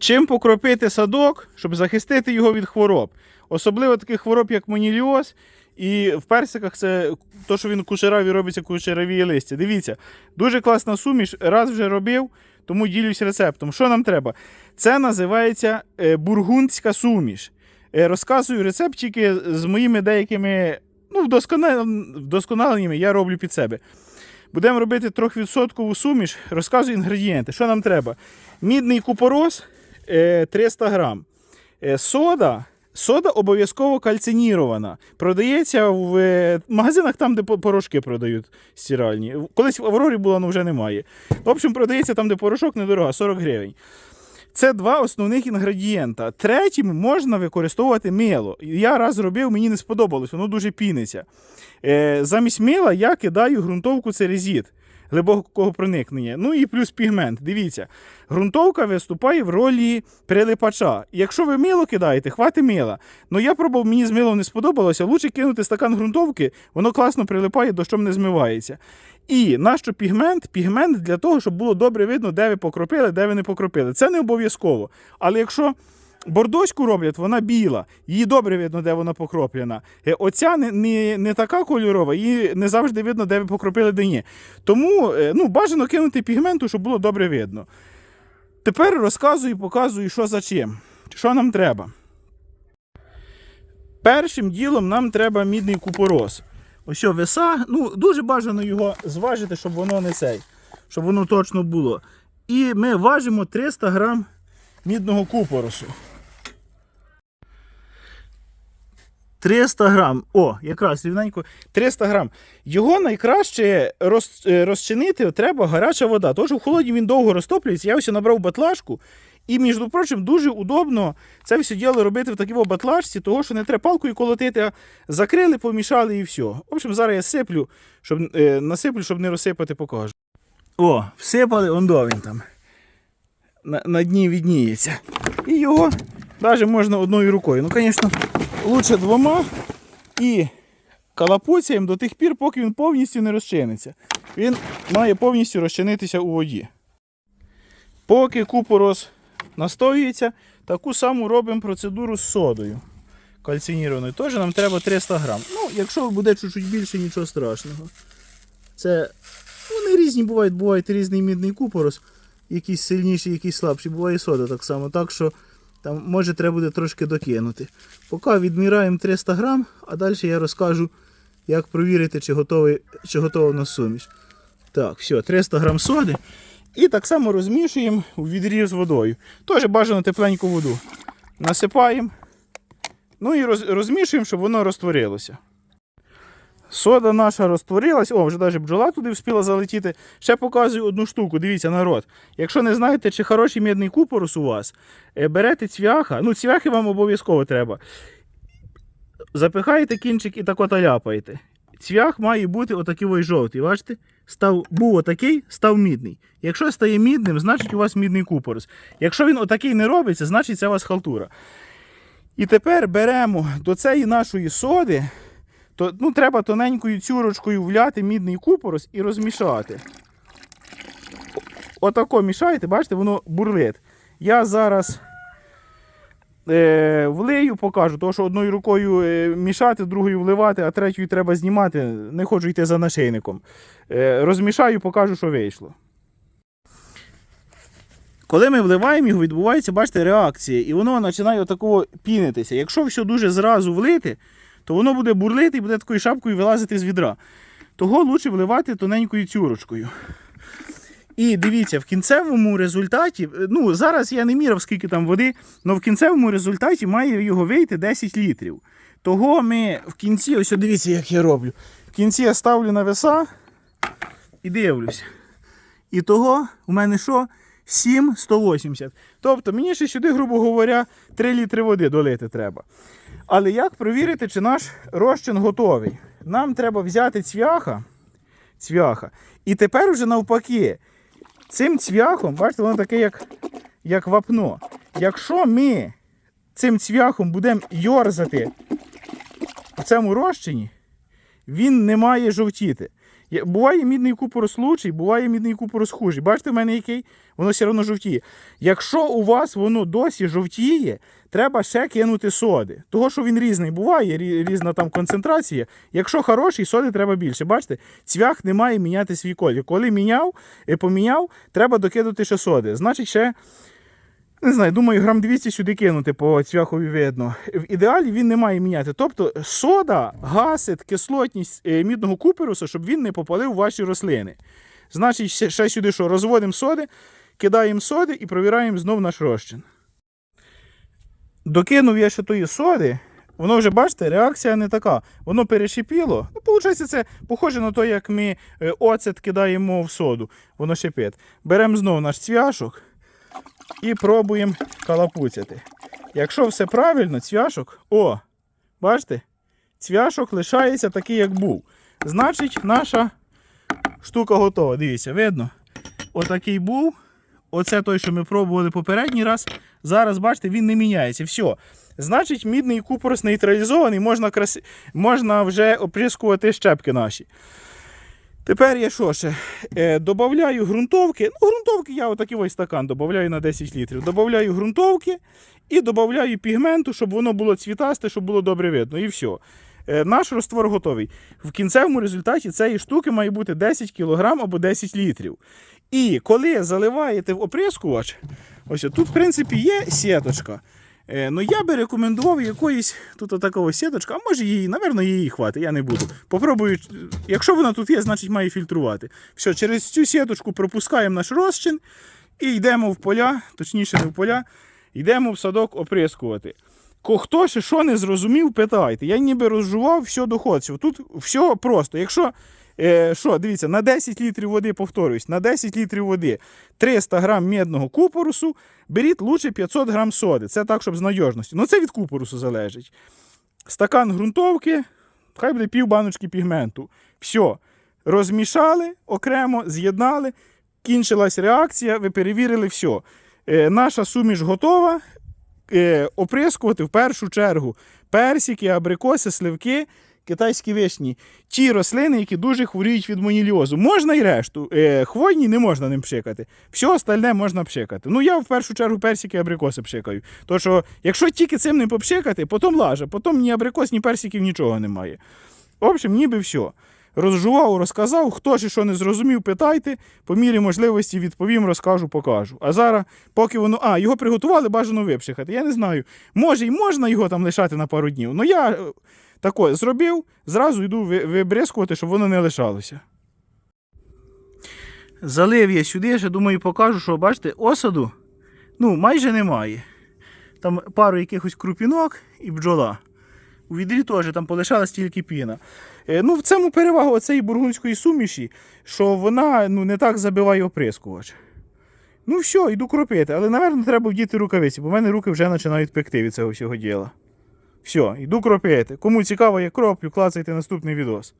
Чим покропити садок, щоб захистити його від хвороб. Особливо таких хвороб, як монільоз. І в персиках це то, що він кушераві робиться кушераві листя. Дивіться, дуже класна суміш, раз вже робив, тому ділюсь рецептом. Що нам треба? Це називається е, бургундська суміш. Е, Розказую рецепт тільки з моїми деякими ну, вдосконаленнями я роблю під себе. Будемо робити 3% суміш, розказую інгредієнти. Що нам треба? Мідний купорос 300 грам. Е, Сода. Сода обов'язково кальцинірована. Продається в е, магазинах там, де порошки продають стиральні. Колись в Аврорі була, але вже немає. В общем, продається там, де порошок недорого, 40 гривень. Це два основних інгредієнта. Третім можна використовувати мило. Я раз робив, мені не сподобалось, воно дуже піниться. Е, замість мила я кидаю ґрунтовку церезіт глибокого проникнення. Ну і плюс пігмент. Дивіться, ґрунтовка виступає в ролі прилипача. Якщо ви мило кидаєте, хвати мила. Ну я пробував, мені з милом не сподобалося. Лучше кинути стакан ґрунтовки, воно класно прилипає, дощом не змивається. І нащо пігмент? Пігмент для того, щоб було добре видно, де ви покропили, де ви не покропили. Це не обов'язково. Але якщо бордоську роблять, вона біла, її добре видно, де вона покроплена. Е, Оця не, не, не така кольорова, її не завжди видно, де ви покропили, де ні. Тому е, ну, бажано кинути пігменту, щоб було добре видно. Тепер розказую і показую, що за чим. Що нам треба. Першим ділом нам треба мідний купорос. Ось веса, ну дуже бажано його зважити, щоб воно не цей, щоб воно точно було. І ми важимо 300 грам мідного купоросу. 300 грам. О, якраз рівненько 300 грам. Його найкраще роз, е, розчинити треба гаряча вода. Що в холоді він довго розтоплюється. Я ось набрав батлашку. І, між прочим, дуже удобно це все діло робити в такій батлашці, того що не треба палкою колотити, а закрили, помішали і все. В общем, зараз я сиплю, щоб, е, насиплю, щоб не розсипати, покажу. О, всипали, ондо він там. На, на дні відніється. І його навіть можна одною рукою. Ну, звісно, лучше двома і калапуцяємо до тих пір, поки він повністю не розчиниться. Він має повністю розчинитися у воді. Поки купорос настоюється, таку саму робимо процедуру з содою кальцинірованою. Теж нам треба 300 грам. Ну, якщо буде чуть-чуть більше, нічого страшного. Це вони різні бувають, буває різний мідний купорос, якийсь сильніший, якийсь слабший, буває сода так само. Так що там може треба буде трошки докинути. Поки відміраємо 300 грам, а далі я розкажу, як провірити, чи готовий, чи готова нас суміш. Так, все, 300 грам соди. І так само розмішуємо у відрі з водою. Теж бажано тепленьку воду. Насипаємо. Ну і розмішуємо, щоб воно розтворилося. Сода наша розтворилась. О, вже навіть бджола туди встигла залетіти. Ще показую одну штуку. Дивіться, народ. Якщо не знаєте, чи хороший мідний купорос у вас, е, берете цвяха. Ну, цвяхи вам обов'язково треба. Запихаєте кінчик і так ляпаєте. Цвях має бути отакий жовтий. Бачите? Став, був отакий, став мідний. Якщо стає мідним, значить у вас мідний купорос. Якщо він отакий не робиться, значить це у вас халтура. І тепер беремо до цієї нашої соди, то, ну, треба тоненькою цюрочкою вляти мідний купорос і розмішати. Отако мішаєте, бачите, воно бурлить. Я зараз е, влию, покажу, тому що одною рукою е, мішати, другою вливати, а третьою треба знімати. Не хочу йти за нашийником. Е, розмішаю, покажу, що вийшло. Коли ми вливаємо його, відбувається, бачите, реакція, і воно починає отакого пінитися. Якщо все дуже зразу влити, то воно буде бурлити і буде такою шапкою вилазити з відра. Того краще вливати тоненькою цюрочкою. І дивіться, в кінцевому результаті, е, ну зараз я не міряв, скільки там води, але в кінцевому результаті має його вийти 10 літрів. Того ми в кінці, ось дивіться, як я роблю. В кінці я ставлю на веса і дивлюсь. І того у мене що? 7 180. Тобто мені ще сюди, грубо говоря, 3 літри води долити треба. Але як провірити, чи наш розчин готовий? Нам треба взяти цвяха, цвяха. І тепер вже навпаки, цим цвяхом, бачите, воно таке, як, як вапно. Якщо ми цим цвяхом будемо йорзати в цьому розчині, він не має жовтіти. Буває мідний купорос лучший, буває мідний купорос хужий. Бачите, в мене який? Воно все одно жовтіє. Якщо у вас воно досі жовтіє, треба ще кинути соди. Того, що він різний буває, різна там концентрація. Якщо хороший, соди треба більше. Бачите, цвях не має міняти свій колір. Коли міняв, е, поміняв, треба докидати ще соди. Значить, ще. Не знаю, думаю, грам 200 сюди кинути по цвяхові видно. В ідеалі він не має міняти. Тобто сода гасить кислотність е, мідного куперуса, щоб він не попалив ваші рослини. Значить, ще, сюди що, розводимо соди, кидаємо соди і провіраємо знов наш розчин. Докинув я ще тої соди. Воно вже, бачите, реакція не така. Воно перешипіло. Ну, виходить, це похоже на те, як ми е, оцет кидаємо в соду. Воно шипить. Беремо знову наш цвяшок і пробуємо калапуцяти. Якщо все правильно, цвяшок, о, бачите, цвяшок лишається такий, як був. Значить, наша штука готова. Дивіться, видно? Отакий був. Оце той, що ми пробували попередній раз. Зараз, бачите, він не міняється. Все. Значить, мідний купорос нейтралізований, можна, краси... можна вже оприскувати щепки наші. Тепер я що ще? Е, добавляю ґрунтовки. Ну, ґрунтовки я отакий ось стакан додаю на 10 літрів. Добавляю ґрунтовки і додаю пігменту, щоб воно було цвітасте, щоб було добре видно. І все. Е, наш розтвор готовий. В кінцевому результаті цієї штуки має бути 10 кг або 10 літрів. І коли заливаєте в оприскувач, ось тут, в принципі, є сіточка. Е, ну я би рекомендував якоїсь тут такого сіточка, а може її, напевно, її хватить, я не буду. Попробую, якщо вона тут є, значить має фільтрувати. Все, через цю сіточку пропускаємо наш розчин і йдемо в поля, точніше не в поля, йдемо в садок оприскувати. Хто ще що не зрозумів, питайте. Я ніби розжував все доходців. Тут все просто. Якщо е, що, дивіться, на 10 літрів води, повторюсь, на 10 літрів води 300 грам медного купорусу, беріть лучше 500 грам соди. Це так, щоб з надіжності. Ну це від купорусу залежить. Стакан ґрунтовки, хай буде пів баночки пігменту. Все. Розмішали окремо, з'єднали, кінчилась реакція, ви перевірили все. Наша суміш готова. Е, оприскувати в першу чергу персики, абрикоси, сливки, китайські вишні. Ті рослини, які дуже хворіють від моніліозу. Можна і решту. Е, хвойні не можна ним пшикати. Все остальне можна пшикати. Ну я в першу чергу персики і абрикоси пшикаю. То що, якщо тільки цим не попшикати, потім лаже, потім ні абрикос, ні персиків, нічого немає. В общем, ніби все. Розжував, розказав, хто ж що не зрозумів, питайте. По мірі можливості відповім, розкажу, покажу. А зараз, поки воно. А, його приготували, бажано випшихати. Я не знаю. Може і можна його там лишати на пару днів. Ну я тако зробив, зразу йду ви- вибризкувати, щоб воно не лишалося. Залив я сюди, ще думаю, покажу, що бачите, осаду ну, майже немає. Там пару якихось крупінок і бджола. У відрі теж там полишалась тільки піна. Е, Ну, в цьому перевага цієї бургундської суміші, що вона ну, не так забиває оприскувач. Ну, все, йду кропити. Але, напевно, треба вдіти рукавиці, бо в мене руки вже починають пекти від цього всього діла. Все, йду кропити. Кому цікаво, я кроплю, клацайте наступний відос.